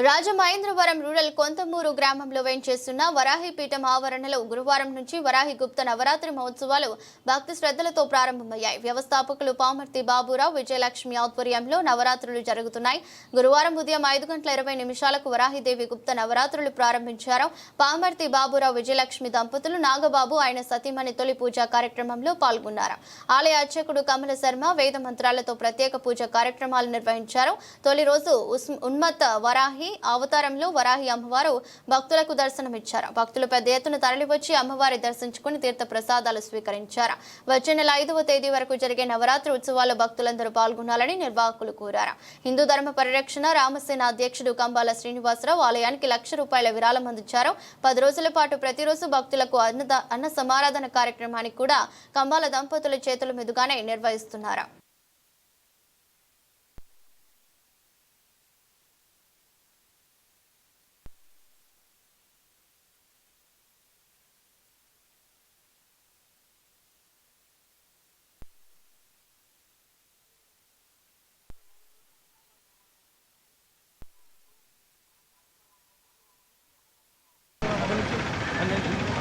Rajamahendravaram rural Konthamuru గ్రామంలో వేంచేస్తున్న వరాహిపీఠం ఆవరణలో గురువారం నుంచి వరాహి గుప్త నవరాత్రి మహోత్సవాలు భక్తి శ్రద్ధలతో ప్రారంభమయ్యాయి. వ్యవస్థాపకులు పామర్తి బాబురావు విజయలక్ష్మి ఆధ్వర్యంలో నవరాత్రులు జరుగుతున్నాయి. గురువారం ఉదయం ఐదు గంటల ఇరవై నిమిషాలకు వరాహిదేవి గుప్త నవరాత్రులు ప్రారంభించారు. పామర్తి బాబురావు విజయలక్ష్మి దంపతులు నాగబాబు ఆయన సతీమణి తొలి పూజా కార్యక్రమంలో పాల్గొన్నారు. ఆలయ అర్చకుడు కమల శర్మ వేద మంత్రాలతో ప్రత్యేక పూజ కార్యక్రమాలు నిర్వహించారు. తొలి రోజు ఉస్- ఉన్మత్త వరాహి అవతారంలో వరాహి అమ్మవారు భక్తులకు దర్శనమిచ్చారు. భక్తులు పెద్ద ఎత్తున తరలివచ్చి అమ్మవారి దర్శించుకుని తీర్థ ప్రసాదాలు స్వీకరించారు. వచ్చే నెల ఐదవ తేదీ వరకు జరిగే నవరాత్రి ఉత్సవాల్లో భక్తులందరూ పాల్గొనాలని నిర్వాహకులు కోరారు. హిందూ ధర్మ పరిరక్షణ రామసేన అధ్యక్షుడు కంబాల శ్రీనివాసరావు ఆలయానికి లక్ష రూపాయల విరాళం అందించారు. పది రోజుల పాటు ప్రతిరోజు భక్తులకు అన్నద అన్న సమారాధన కార్యక్రమానికి కూడా కంబాల దంపతుల చేతుల మీదుగానే నిర్వహిస్తున్నారు.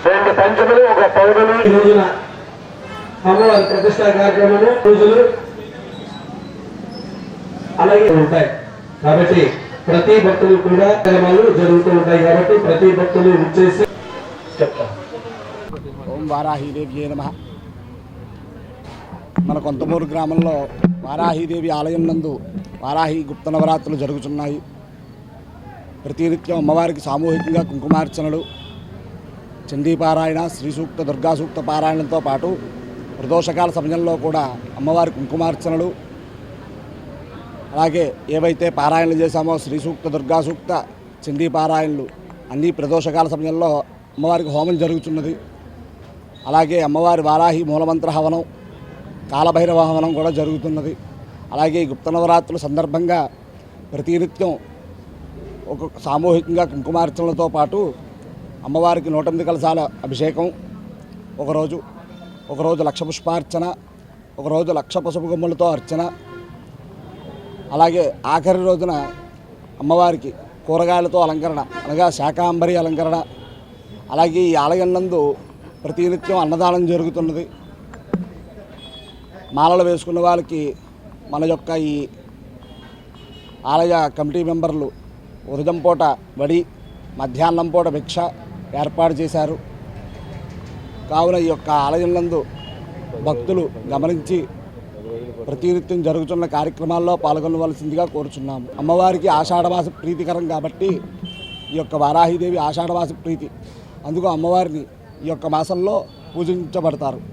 రెండు పంచములు ఒక పౌరులు. ఈ రోజున అమ్మవారి ప్రతిష్టా కార్యక్రమము పూజలు అలాగే ఉంటాయి. కాబట్టి ప్రతి భక్తులు కూడా కార్యక్రమాలు జరుగుతూ ఉంటాయి కాబట్టి ప్రతి భక్తులు విచ్చేసి ఓం వారాహీదేవి నమ. మన కొంతమూరు గ్రామంలో వారాహీదేవి ఆలయం నందు వారాహి గుప్త నవరాత్రులు జరుగుతున్నాయి ప్రతినిత్యం అమ్మవారికి సామూహికంగా కుంకుమార్చనలు చండీపారాయణ శ్రీ సూక్త దుర్గా సూక్త పారాయణంతో పాటు ప్రదోషకాల సమయంలో కూడా అమ్మవారి కుంకుమార్చనలు అలాగే ఏవైతే పారాయణలు చేశామో శ్రీ సూక్త దుర్గా సూక్త చండీ పారాయణలు అన్ని ప్రదోషకాల సమయంలో అమ్మవారికి హోమం జరుగుతున్నది. అలాగే అమ్మవారి వారాహి మూలమంత్ర హవనం కాలభైరవ హవనం కూడా జరుగుతున్నది. అలాగే ఈ గుప్త నవరాత్రుల సందర్భంగా ప్రతినిత్యం ఒక సామూహికంగా కుంకుమార్చనలతో పాటు అమ్మవారికి నూట ఎనిమిది కలశాల అభిషేకం ఒకరోజు ఒకరోజు లక్ష పుష్పార్చన ఒకరోజు లక్ష పసుపు గుమ్మలతో అర్చన. అలాగే ఆఖరి రోజున అమ్మవారికి కూరగాయలతో అలంకరణ అనగా శాకాంబరి అలంకరణ. అలాగే ఈ ఆలయం నందు ప్రతినిత్యం అన్నదానం జరుగుతున్నది. మాలలు వేసుకున్న వాళ్ళకి మన యొక్క ఈ ఆలయ కమిటీ మెంబర్లు ఉదయం పూట వడి మధ్యాహ్నం పూట భిక్ష ఏర్పాటు చేశారు. కావున ఈ యొక్క ఆలయం నందు భక్తులు గమనించి ప్రతినిత్యం జరుగుతున్న కార్యక్రమాల్లో పాల్గొనవలసిందిగా కోరుచున్నాము. అమ్మవారికి ఆషాఢమాస ప్రీతికరం కాబట్టి ఈ యొక్క వారాహిదేవి ఆషాఢమాస ప్రీతి. అందుకు అమ్మవారిని ఈ యొక్క మాసంలో పూజించబడతారు.